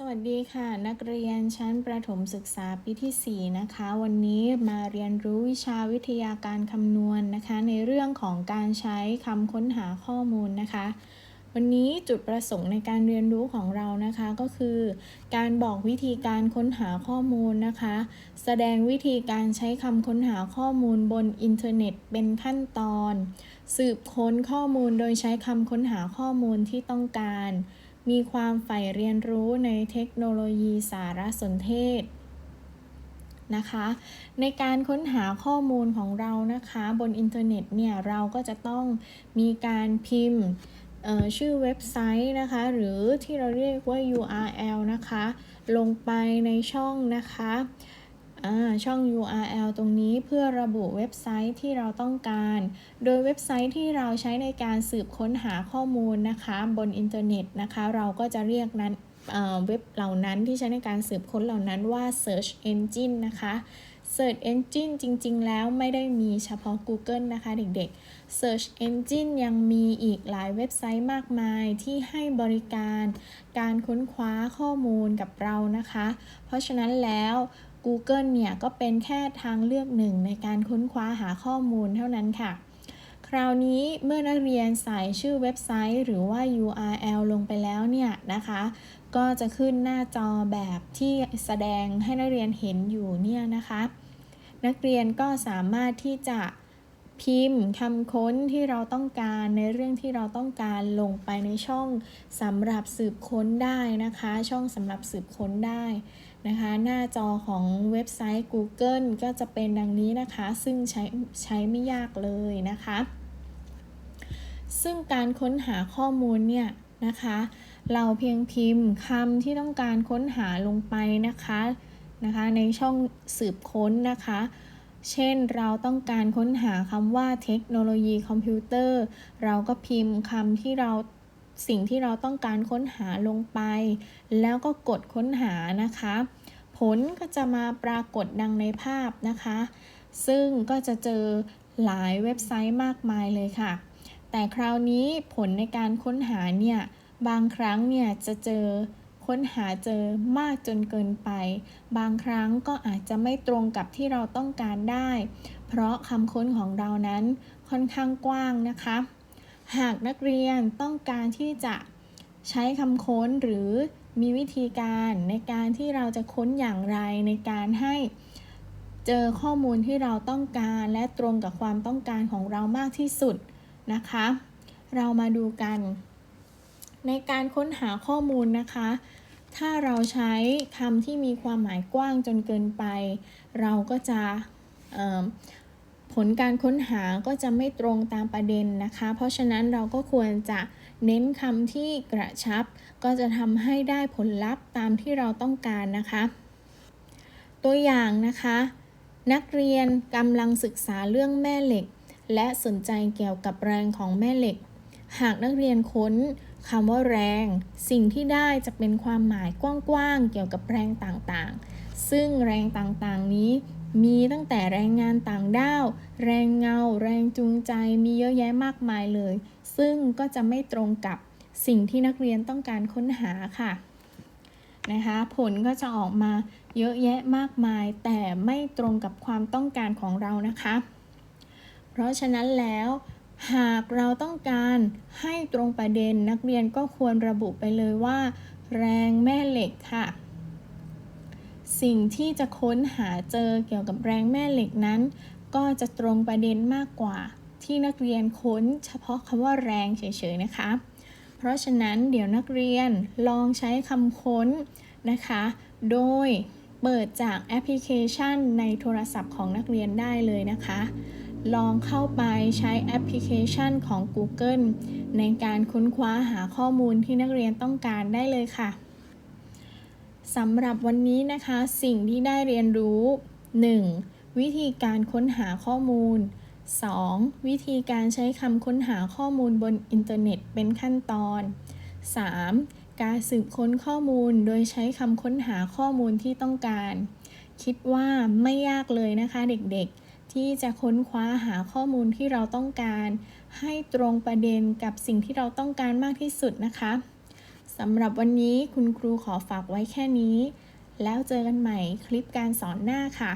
สวัสดีค่ะ นักเรียนชั้นประถมศึกษาปีที่ 4 นะคะ วันนี้มาเรียนรู้วิชาวิทยาการคำนวณนะคะ ในเรื่องของการใช้คำค้นหาข้อมูลนะคะ วันนี้จุดประสงค์ในการเรียนรู้ของเรานะคะก็คือ การบอกวิธีการค้นหาข้อมูลนะคะ แสดงวิธีการใช้คำค้นหาข้อมูลบนอินเทอร์เน็ตเป็นขั้นตอน สืบค้นข้อมูลโดยใช้คำค้นหาข้อมูลที่ต้องการ มีความใฝ่เรียนรู้ในเทคโนโลยีสารสนเทศนะคะ ในการค้นหาข้อมูลของเรานะคะ บนอินเทอร์เน็ตเนี่ย เราก็จะต้องมีการพิมพ์ชื่อเว็บไซต์นะคะ หรือที่เราเรียกว่า URL นะคะ ลงไปในช่องนะคะ ช่อง URL ตรงนี้เพื่อระบุเว็บไซต์ที่เราต้องการ โดยเว็บไซต์ที่เราใช้ในการสืบค้นหาข้อมูลนะคะ บนอินเทอร์เน็ตนะคะ เราก็จะเรียกนั้นเว็บเหล่านั้นที่ใช้ในการสืบค้นเหล่านั้นว่า search engine นะคะ Search Engine จริง ๆ แล้วไม่ได้มีเฉพาะ Google นะคะเด็กๆ Search Engine ยังมีอีกหลายเว็บไซต์มากมายที่ให้บริการการค้นคว้าข้อมูลกับเรานะคะ เพราะฉะนั้นแล้ว Google เนี่ยก็เป็นแค่ทางเลือกหนึ่งในการค้นคว้าหาข้อมูลเท่านั้นค่ะ คราวนี้เมื่อนักเรียนใส่ชื่อเว็บไซต์ หรือว่า URL ลงไปแล้วเนี่ยนะคะ ก็จะขึ้นหน้าจอแบบที่แสดงให้นักเรียนเห็นอยู่เนี่ยนะคะ นักเรียนก็สามารถที่จะพิมพ์คำค้นที่เราต้องการในเรื่องที่เราต้องการลงไปในช่องสำหรับสืบค้นได้นะคะ ช่องสำหรับสืบค้นได้ นะคะ หน้าจอของเว็บไซต์ Google ก็จะเป็นดังนี้นะคะ ซึ่งใช้ใช้ไม่ยากเลยนะคะ ซึ่งการค้นหาข้อมูลเนี่ยนะคะ เราเพียงพิมพ์คำที่ต้องการค้นหาลงไปนะคะนะคะ ในช่องสืบค้นนะคะ เช่นเราต้องการค้นหาคำว่าเทคโนโลยีคอมพิวเตอร์ เราก็พิมพ์คำที่เรา สิ่งที่เราต้องการค้นหาลงไป แล้วก็กดค้นหานะคะ ผลก็จะมาปรากฏดังในภาพนะคะ ซึ่งก็จะเจอหลายเว็บไซต์มากมายเลยค่ะ แต่คราวนี้ผลในการค้นหาเนี่ยบางครั้งเนี่ยจะเจอค้นหาเจอมากจนเกินไป บางครั้งก็อาจจะไม่ตรงกับที่เราต้องการได้ เพราะคำค้นของเรานั้นค่อนข้างกว้างนะคะ หากนักเรียนต้องการที่จะใช้คำค้นหรือมีวิธีการในการที่เราจะค้นอย่างไรในการให้เจอข้อมูลที่เราต้องการและตรงกับความต้องการของเรามากที่สุดนะคะ เรามาดูกัน ในการค้นหาข้อมูลนะคะ ถ้าเราใช้คำที่มีความหมายกว้างจนเกินไป เราก็จะ ลการค้นหาก็จะไม่ตรงตามประเด็นนะคะ เพราะฉะนั้นเราก็ควรจะเน้นคำที่กระชับ ก็จะทำให้ได้ผลลัพธ์ตามที่เราต้องการนะคะ ตัวอย่างนะคะ นักเรียนกำลังศึกษาเรื่องแม่เหล็ก และสนใจเกี่ยวกับแรงของแม่เหล็ก หากนักเรียนค้นคำว่าแรง สิ่งที่ได้จะเป็นความหมายกว้างๆเกี่ยวกับแรงต่างๆ ซึ่งแรงต่างๆนี้ มีตั้งแต่แรงงานต่างด้าว แรงเงา แรงจูงใจ มีเยอะแยะมากมายเลย ซึ่งก็จะไม่ตรงกับสิ่งที่นักเรียนต้องการค้นหาค่ะ นะคะ ผลก็จะออกมาเยอะแยะมากมาย แต่ไม่ตรงกับความต้องการของเรานะคะ เพราะฉะนั้นแล้ว หากเราต้องการให้ตรงประเด็นนักเรียนก็ควรระบุไปเลยว่า แรงแม่เหล็กค่ะ สิ่งที่จะค้นหาเจอเกี่ยวกับแรงแม่เหล็กนั้น ก็จะตรงประเด็นมากกว่า ที่นักเรียนค้นเฉพาะคำว่าแรงเฉยๆนะคะ เพราะฉะนั้นเดี๋ยวนักเรียนลองใช้คำค้นนะคะ โดยเปิดจากแอปพลิเคชันในโทรศัพท์ของนักเรียนได้เลยนะคะ ลองเข้าไปใช้แอปพลิเคชันของ Google ในการค้นคว้าหาข้อมูลที่นักเรียนต้องการได้เลยค่ะ สำหรับวันนี้นะคะสิ่งที่ได้เรียนรู้ 1. วิธีการค้นหาข้อมูล 2. วิธีการใช้คำค้นหาข้อมูลบนอินเทอร์เน็ตเป็นขั้นตอน 3. การสืบค้นข้อมูลโดยใช้คำค้นหาข้อมูลที่ต้องการ คิดว่าไม่ยากเลยนะคะเด็กๆ ที่จะค้นคว้าหาข้อมูลที่เราต้องการ ให้ตรงประเด็นกับสิ่งที่เราต้องการมากที่สุดนะคะ สำหรับวันนี้คุณครูขอฝากไว้แค่นี้ แล้วเจอกันใหม่คลิปการสอนหน้าค่ะ